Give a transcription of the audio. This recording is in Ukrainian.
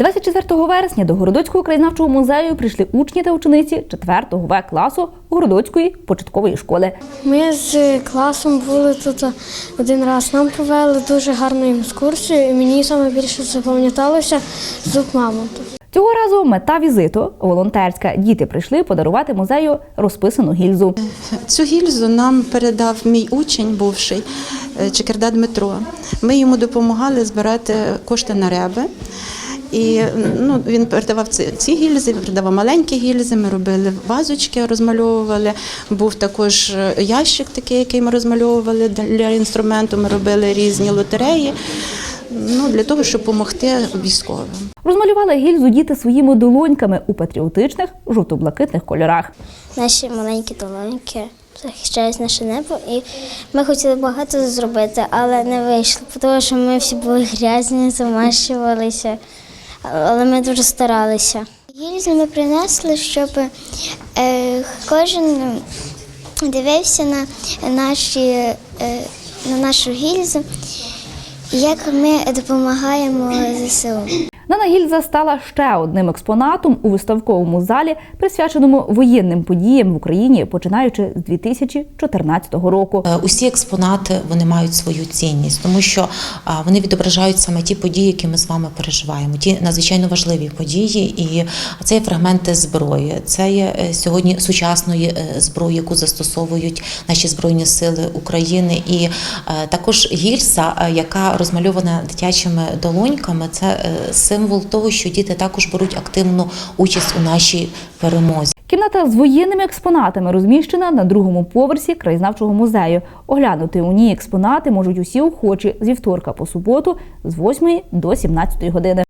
24 вересня до Городоцького краєзнавчого музею прийшли учні та учениці 4 В класу Городоцької початкової школи. Ми з класом були тут один раз. Нам провели дуже гарну екскурсію, і мені саме більше запам'яталося зуб мамонту. Цього разу мета візиту волонтерська. Діти прийшли подарувати музею розписану гільзу. Цю гільзу нам передав мій учень, бувший е, Чекерда Дмитро. Ми йому допомагали збирати кошти на реби. І ну, він передавав ці, ці гільзи, передавав маленькі гільзи. Ми робили вазочки, розмальовували. Був також ящик такий, який ми розмальовували для інструменту. Ми робили різні лотереї ну, для того, щоб допомогти військовим. Розмалювали гільзу діти своїми долоньками у патріотичних жовто-блакитних кольорах. Наші маленькі долоньки захищають наше небо, і ми хотіли багато зробити, але не вийшло, тому що ми всі були грязні, замащувалися, але ми дуже старалися. Гільзи ми принесли, щоб е, кожен дивився на, наші, е, на нашу гільзу, як ми допомагаємо ЗСУ. Дана гільза стала ще одним експонатом у виставковому залі, присвяченому воєнним подіям в Україні, починаючи з 2014 року. Е, Усі експонати вони мають свою цінність, тому що вони відображають саме ті події, які ми з вами переживаємо. Ті надзвичайно важливі події, і це є фрагменти зброї. Це є е, сьогодні сучасної е, зброї, яку застосовують наші збройні сили України. І також гільса, е, яка розмальована дитячими долоньками, це е, символ того, що діти також беруть активну участь у нашій перемозі. Кімната з воєнними експонатами розміщена на другому поверсі краєзнавчого музею. Оглянути у ній експонати можуть усі охочі з вівторка по суботу з 8 до 17 години.